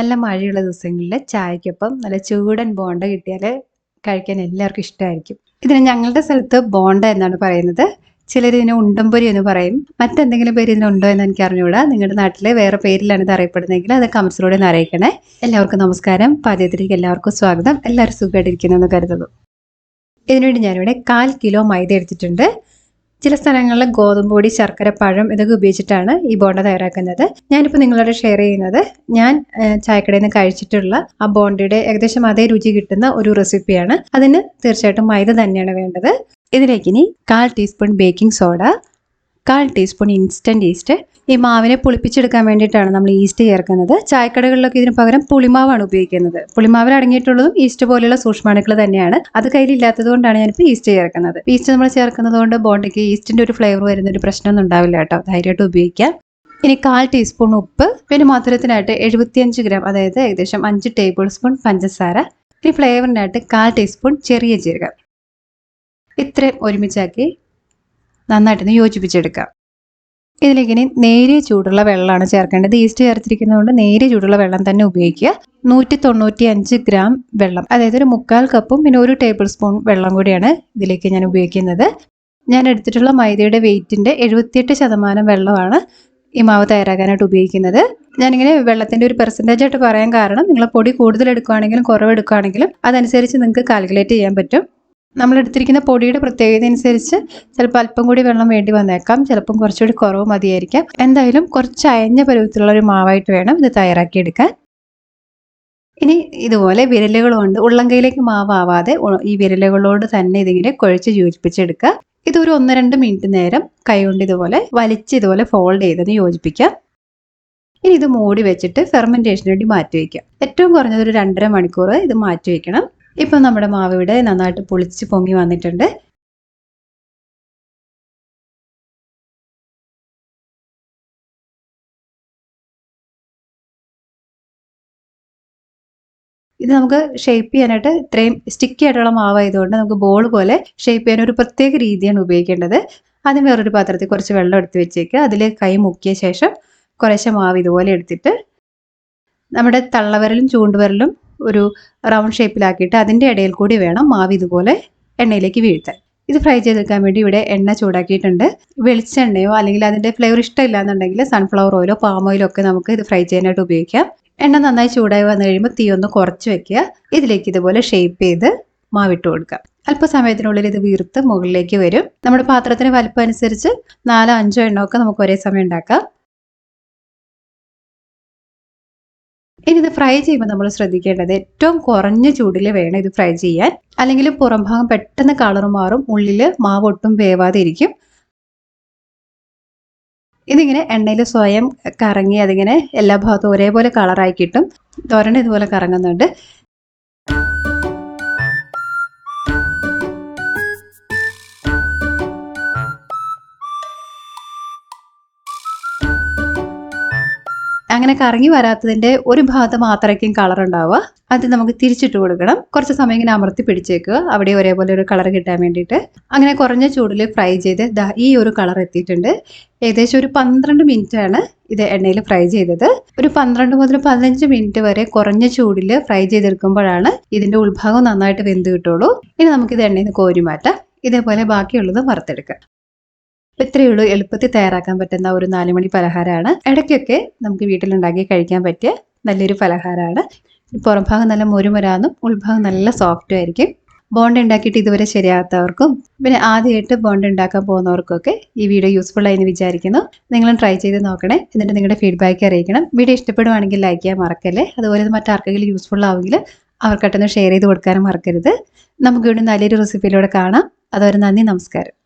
നല്ല മഴയുള്ള ദിവസങ്ങളിൽ ചായക്കൊപ്പം നല്ല ചൂടൻ ബോണ്ട കിട്ടിയാൽ കഴിക്കാൻ എല്ലാവർക്കും ഇഷ്ടമായിരിക്കും ഇതിന് ഞങ്ങളുടെ സ്ഥലത്ത് ബോണ്ട എന്നാണ് പറയുന്നത്. ചിലർ ഇതിനെ ഉണ്ടംപൊരി എന്ന് പറയും. മറ്റെന്തെങ്കിലും പേര് ഇതിനുണ്ടോ എന്ന് എനിക്ക് അറിഞ്ഞുകൂടാ. നിങ്ങളുടെ നാട്ടിലെ വേറെ പേരിലാണ് ഇത് അറിയപ്പെടുന്നതെങ്കിൽ അത് കമൻസിലൂടെ ഒന്ന് അറിയിക്കണേ. എല്ലാവർക്കും നമസ്കാരം. പാചകത്തിലേക്ക് എല്ലാവർക്കും സ്വാഗതം. എല്ലാവരും സുഖമായിട്ടിരിക്കുന്നു എന്ന് കരുതുന്നു. ഇതിനുവേണ്ടി ഞാനിവിടെ കാൽ കിലോ മൈദ എടുത്തിട്ടുണ്ട്. ചില സ്ഥലങ്ങളിൽ ഗോതമ്പ് പൊടി ശർക്കര പഴം ഇതൊക്കെ ഉപയോഗിച്ചിട്ടാണ് ഈ ബോണ്ട തയ്യാറാക്കുന്നത്. ഞാനിപ്പോൾ നിങ്ങളോട് ഷെയർ ചെയ്യുന്നത് ഞാൻ ചായക്കടയിൽ നിന്ന് കഴിച്ചിട്ടുള്ള ആ ബോണ്ടയുടെ ഏകദേശം അതേ രുചി കിട്ടുന്ന ഒരു റെസിപ്പിയാണ് അതിന് തീർച്ചയായിട്ടും മൈദ തന്നെയാണ് വേണ്ടത്. ഇതിലേക്ക് ഇനി കാൽ ടീസ്പൂൺ ബേക്കിംഗ് സോഡ കാൽ ടീസ്പൂൺ ഇൻസ്റ്റന്റ് ഈസ്റ്റ്. ഈ മാവിനെ പുളിപ്പിച്ചെടുക്കാൻ വേണ്ടിയിട്ടാണ് നമ്മൾ ഈസ്റ്റ് ചേർക്കുന്നത്. ചായക്കടകളിലൊക്കെ ഇതിന് പകരം പുളിമാവാണ് ഉപയോഗിക്കുന്നത്. പുളിമാവിൽ അടങ്ങിയിട്ടുള്ളതും ഈസ്റ്റ് പോലെയുള്ള സൂക്ഷ്മാണുക്കൾ തന്നെയാണ്. അത് കയ്യിലില്ലാത്തത് കൊണ്ടാണ് ഞാനിപ്പോൾ ഈസ്റ്റ് ചേർക്കുന്നത്. ഈസ്റ്റ് നമ്മൾ ചേർക്കുന്നത് കൊണ്ട് ബോണ്ടയ്ക്ക് ഈസ്റ്റിന്റെ ഒരു ഫ്ലേവർ വരുന്ന ഒരു പ്രശ്നമൊന്നും ഉണ്ടാവില്ല കേട്ടോ. ധൈര്യമായിട്ട് ഉപയോഗിക്കാം. ഇനി കാൽ ടീസ്പൂൺ ഉപ്പ് പിന്നെ മധുരത്തിനായിട്ട് എഴുപത്തിയഞ്ച് ഗ്രാം അതായത് ഏകദേശം അഞ്ച് ടേബിൾ സ്പൂൺ പഞ്ചസാര. ഇനി ഫ്ലേവറിനായിട്ട് കാൽ ടീസ്പൂൺ ചെറിയ ജീരകം. ഇത്രയും ഒരുമിച്ചാക്കി നന്നായിട്ടൊന്ന് യോജിപ്പിച്ചെടുക്കാം. ഇതിലേക്ക് ഇനി നേരിയ ചൂടുള്ള വെള്ളമാണ് ചേർക്കേണ്ടത്. ഈസ്റ്റ് ചേർത്തിരിക്കുന്നതുകൊണ്ട് നേരിയ ചൂടുള്ള വെള്ളം തന്നെ ഉപയോഗിക്കുക. നൂറ്റി തൊണ്ണൂറ്റി അഞ്ച് ഗ്രാം വെള്ളം അതായത് ഒരു മുക്കാൽ കപ്പും പിന്നെ ഒരു ടേബിൾ സ്പൂൺ വെള്ളം കൂടിയാണ് ഇതിലേക്ക് ഞാൻ ഉപയോഗിക്കുന്നത്. ഞാൻ എടുത്തിട്ടുള്ള മൈദയുടെ വെയിറ്റിന്റെ എഴുപത്തിയെട്ട് ശതമാനം വെള്ളമാണ് ഈ മാവ് തയ്യാറാക്കാനായിട്ട് ഉപയോഗിക്കുന്നത്. ഞാനിങ്ങനെ വെള്ളത്തിന്റെ ഒരു പെർസെന്റേജ് ആയിട്ട് പറയാൻ കാരണം നിങ്ങൾ പൊടി കൂടുതൽ എടുക്കുകയാണെങ്കിലും കുറവ് എടുക്കുകയാണെങ്കിലും അതനുസരിച്ച് നിങ്ങൾക്ക് കാൽക്കുലേറ്റ് ചെയ്യാൻ പറ്റും. നമ്മൾ എടുത്തിരിക്കുന്ന പൊടിയുടെ പ്രത്യേകത അനുസരിച്ച് ചിലപ്പോൾ അല്പം കൂടി വെള്ളം വേണ്ടി വന്നേക്കാം. ചിലപ്പം കുറച്ചുകൂടി കുറവ് മതിയായിരിക്കാം. എന്തായാലും കുറച്ച് അയഞ്ഞ പരുവത്തിലുള്ള ഒരു മാവായിട്ട് വേണം ഇത് തയ്യാറാക്കിയെടുക്കാൻ. ഇനി ഇതുപോലെ വിരലുകൾ കൊണ്ട് ഉള്ളംകൈയിലേക്ക് മാവാവാതെ ഈ വിരലുകളോട് തന്നെ ഇതിങ്ങനെ കുഴച്ച് യോജിപ്പിച്ചെടുക്കുക. ഇതൊരു ഒന്ന് രണ്ട് മിനിറ്റ് നേരം കൈകൊണ്ട് ഇതുപോലെ വലിച്ച് ഇതുപോലെ ഫോൾഡ് ചെയ്തൊന്ന് യോജിപ്പിക്കാം. ഇനി ഇത് മൂടി വെച്ചിട്ട് ഫെർമെന്റേഷന് വേണ്ടി മാറ്റി വയ്ക്കാം ഏറ്റവും കുറഞ്ഞത് ഒരു രണ്ടര മണിക്കൂർ ഇത് മാറ്റി വയ്ക്കണം ഇപ്പം നമ്മുടെ മാവ് ഇവിടെ നന്നായിട്ട് പൊളിച്ച് പൊങ്ങി വന്നിട്ടുണ്ട്. ഇത് നമുക്ക് ഷേപ്പ് ചെയ്യാനായിട്ട് ഇത്രയും സ്റ്റിക്കി ആയിട്ടുള്ള മാവായതുകൊണ്ട് നമുക്ക് ബോൾ പോലെ ഷേപ്പ് ചെയ്യാൻ ഒരു പ്രത്യേക രീതിയാണ് ഉപയോഗിക്കേണ്ടത്. ആദ്യം വേറൊരു പാത്രത്തിൽ കുറച്ച് വെള്ളം എടുത്ത് വെച്ചേക്കുക അതിൽ കൈ മുക്കിയ ശേഷം കുറേശ്ശെ മാവ് ഇതുപോലെ എടുത്തിട്ട് നമ്മുടെ തള്ളവിരലും ചൂണ്ടുവിരലും ഒരു റൗണ്ട് ഷേപ്പിലാക്കിയിട്ട് അതിന്റെ ഇടയിൽ കൂടി വേണം മാവ് ഇതുപോലെ എണ്ണയിലേക്ക് വീഴ്ത്താൻ. ഇത് ഫ്രൈ ചെയ്തെടുക്കാൻ വേണ്ടി ഇവിടെ എണ്ണ ചൂടാക്കിയിട്ടുണ്ട്. വെളിച്ചെണ്ണയോ അല്ലെങ്കിൽ അതിന്റെ ഫ്ലേവർ ഇഷ്ടമില്ല എന്നുണ്ടെങ്കിൽ സൺഫ്ലവർ ഓയിലോ പാം ഓയിലോ ഒക്കെ നമുക്ക് ഇത് ഫ്രൈ ചെയ്യാനായിട്ട് ഉപയോഗിക്കാം. എണ്ണ നന്നായി ചൂടായി വന്നു കഴിയുമ്പോൾ തീ ഒന്ന് കുറച്ച് വെക്കുക. ഇതിലേക്ക് ഇതുപോലെ ഷേപ്പ് ചെയ്ത് മാവിട്ട് കൊടുക്കാം അല്പസമയത്തിനുള്ളിൽ ഇത് വീർത്ത് മുകളിലേക്ക് വരും. നമ്മുടെ പാത്രത്തിന് വലിപ്പം അനുസരിച്ച് നാലോ അഞ്ചോ എണ്ണമൊക്കെ നമുക്ക് ഒരേ സമയം ഉണ്ടാക്കാം. ഇനി ഇത് ഫ്രൈ ചെയ്യുമ്പോൾ നമ്മൾ ശ്രദ്ധിക്കേണ്ടത് ഏറ്റവും കുറഞ്ഞ ചൂടിൽ വേണം ഇത് ഫ്രൈ ചെയ്യാൻ. അല്ലെങ്കിൽ പുറം ഭാഗം പെട്ടെന്ന് കളർ മാറും ഉള്ളിൽ മാവ് ഒട്ടും വേവാതെ ഇരിക്കും ഇതിങ്ങനെ എണ്ണയിൽ സ്വയം കറങ്ങി അതിങ്ങനെ എല്ലാ ഭാഗത്തും ഒരേപോലെ കളറായി കിട്ടും. തോരൻ ഇതുപോലെ കറങ്ങുന്നുണ്ട്. അങ്ങനെ കറങ്ങി വരാത്തതിന്റെ ഒരു ഭാഗത്ത് മാത്രമായിരിക്കും കളർ ഉണ്ടാവുക. അത് നമുക്ക് തിരിച്ചിട്ട് കൊടുക്കണം. കുറച്ച് സമയം ഇങ്ങനെ അമർത്തി പിടിച്ചേക്കുക. അവിടെ ഒരേപോലെ ഒരു കളർ കിട്ടാൻ വേണ്ടിയിട്ട്. അങ്ങനെ കുറഞ്ഞ ചൂടിൽ ഫ്രൈ ചെയ്ത് ഈ ഒരു കളർ എത്തിയിട്ടുണ്ട്. ഏകദേശം ഒരു പന്ത്രണ്ട് മിനിറ്റ് ആണ് ഇത് എണ്ണയിൽ ഫ്രൈ ചെയ്തത്. ഒരു പന്ത്രണ്ട് മുതൽ പതിനഞ്ച് മിനിറ്റ് വരെ കുറഞ്ഞ ചൂടിൽ ഫ്രൈ ചെയ്തെടുക്കുമ്പോഴാണ് ഇതിന്റെ ഉൾഭാഗം നന്നായിട്ട് വെന്ത് കിട്ടുള്ളൂ. ഇനി നമുക്കിത് എണ്ണയിൽ നിന്ന് കോരി മാറ്റാം. ഇതേപോലെ ബാക്കിയുള്ളത് വറുത്തെടുക്കാം. ഇത്രയേ ഉള്ളൂ. എളുപ്പത്തിൽ തയ്യാറാക്കാൻ പറ്റുന്ന ഒരു നാലുമണി പലഹാരമാണ്. ഇടയ്ക്കൊക്കെ നമുക്ക് വീട്ടിലുണ്ടാക്കി കഴിക്കാൻ പറ്റിയ നല്ലൊരു പലഹാരമാണ്. പുറം ഭാഗം നല്ല മുരുമുരാന്നും ഉൾഭാഗം നല്ല സോഫ്റ്റും ആയിരിക്കും. ബോണ്ട് ഉണ്ടാക്കിയിട്ട് ഇതുവരെ ശരിയാകാത്തവർക്കും പിന്നെ ആദ്യമായിട്ട് ബോണ്ട് ഉണ്ടാക്കാൻ പോകുന്നവർക്കൊക്കെ ഈ വീഡിയോ യൂസ്ഫുൾ ആയി എന്ന് വിചാരിക്കുന്നു. നിങ്ങളും ട്രൈ ചെയ്ത് നോക്കണേ. എന്നിട്ട് നിങ്ങളുടെ ഫീഡ്ബാക്ക് അറിയിക്കണം. വീഡിയോ ഇഷ്ടപ്പെടുവാണെങ്കിൽ ലൈക്ക് ചെയ്യാൻ മറക്കല്ലേ? അതുപോലെ മറ്റാർക്കെങ്കിലും യൂസ്ഫുൾ ആവുമെങ്കിൽ അവർക്കട്ടൊന്ന് ഷെയർ ചെയ്ത് കൊടുക്കാനും മറക്കരുത്. നമുക്ക് വീണ്ടും നല്ലൊരു റെസിപ്പിയിലൂടെ കാണാം. അതുവരെ നന്ദി നമസ്കാരം.